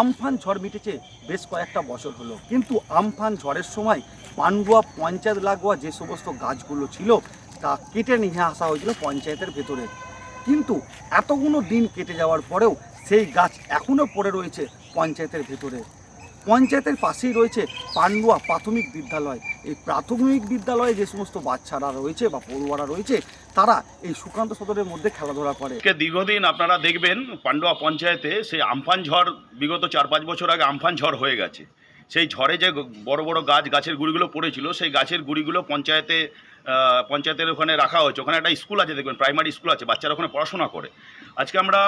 Amphan ঝড় মিটেছে বেশ কয়েকটা বছর হলো। কিন্তু আমফান ঝড়ের সময় পান্ডুয়া পঞ্চায়েত লাগোয়া যে সমস্ত গাছগুলো ছিল, তা কেটে নিয়ে আসা হয়েছিল পঞ্চায়েতের ভেতরে। কিন্তু এতগুলো দিন কেটে যাওয়ার পরেও সেই গাছ এখনও পড়ে রয়েছে পঞ্চায়েতের ভেতরে। পঞ্চায়েতের পাশেই রয়েছে পান্ডুয়া প্রাথমিক বিদ্যালয়। এই প্রাথমিক বিদ্যালয়ে যে সমস্ত বাচ্চারা রয়েছে বা পড়ুয়ারা রয়েছে, তারা এই সুকান্ত সদরের মধ্যে খেলাধুলা করে। দীর্ঘদিন আপনারা দেখবেন, পান্ডুয়া পঞ্চায়েতে সেই আমফান ঝড়, বিগত চার পাঁচ বছর আগে আমফান ঝড় হয়ে গেছে। সেই ঝড়ে যে বড় বড় গাছ, গাছের গুড়িগুলো পড়েছিল, সেই গাছের গুড়িগুলো পঞ্চায়েতে পঞ্চায়েতের ওখানে রাখা হয়েছে। ওখানে একটা স্কুল আছে, দেখবেন, প্রাইমারি স্কুল আছে, বাচ্চারা ওখানে পড়াশোনা করে। আজকে আমরা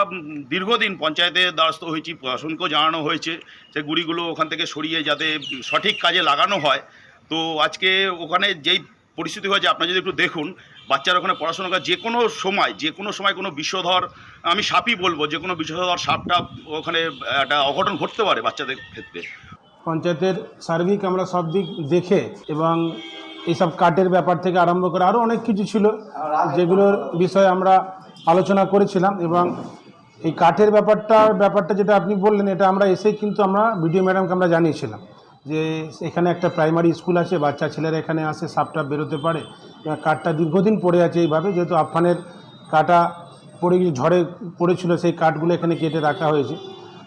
দীর্ঘদিন পঞ্চায়েতের দ্বারস্থ হয়েছি প্রশাসনকেও জানানো হয়েছে যে গুড়িগুলো ওখান থেকে সরিয়ে যাতে সঠিক কাজে লাগানো হয়। তো আজকে ওখানে যেই পরিস্থিতি হয়েছে, আপনারা যদি একটু দেখুন, বাচ্চারা ওখানে পড়াশোনা করে, যে কোনো সময়, যে কোনো সময় কোনো বিষধর, আমি সাপই বলব, যে কোনো বিষধর সাপটা ওখানে একটা অঘটন ঘটতে পারে বাচ্চাদের ক্ষেত্রে। পঞ্চায়েতের সার্বিক আমরা সব দিক দেখে এবং এইসব কাটের ব্যাপার থেকে আরম্ভ করে আরও অনেক কিছু ছিল যেগুলোর বিষয়ে আমরা আলোচনা করেছিলাম এবং এই কাঠের ব্যাপারটার ব্যাপারটা যেটা আপনি বললেন, এটা আমরা এসেই কিন্তু আমরা বিডিও ম্যাডামকে আমরা জানিয়েছিলাম যে এখানে একটা প্রাইমারি স্কুল আছে, বাচ্চা ছেলেরা এখানে আসে, সাপটা বেরোতে পারে কাঠটা দীর্ঘদিন পড়ে আছে এইভাবে, যেহেতু আফানের কাটা পড়ে, ঝড়ে পড়েছিল, সেই কাঠগুলো এখানে কেটে রাখা হয়েছে।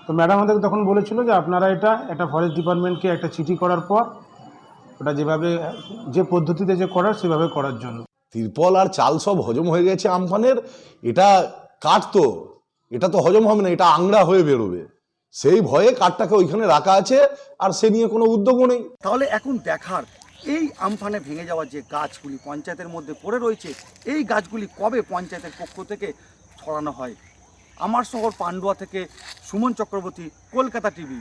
তো ম্যাডাম আমাদের তখন বলেছিল যে আপনারা এটা একটা ফরেস্ট ডিপার্টমেন্টকে একটা চিঠি করার পর ওটা যেভাবে যে পদ্ধতিতে যে করার সেভাবে করার জন্য। তিরপল আর চাল সব হজম হয়ে গেছে আমফানের। এটা কাঠ তো এটা তো হজম হবে না এটা আংড়া হয়ে বেরোবে। সেই ভয়ে কাঠটাকে ওইখানে রাখা আছে আর সে নিয়ে কোনো উদ্যোগও নেই। তাহলে এখন দেখার এই আমফানে ভেঙে যাওয়া যে গাছগুলি পঞ্চায়েতের মধ্যে পড়ে রয়েছে এই গাছগুলি কবে পঞ্চায়েতের পক্ষ থেকে ছড়ানো হয়? আমার শহর পান্ডুয়া থেকে সুমন চক্রবর্তী কলকাতা টিভি।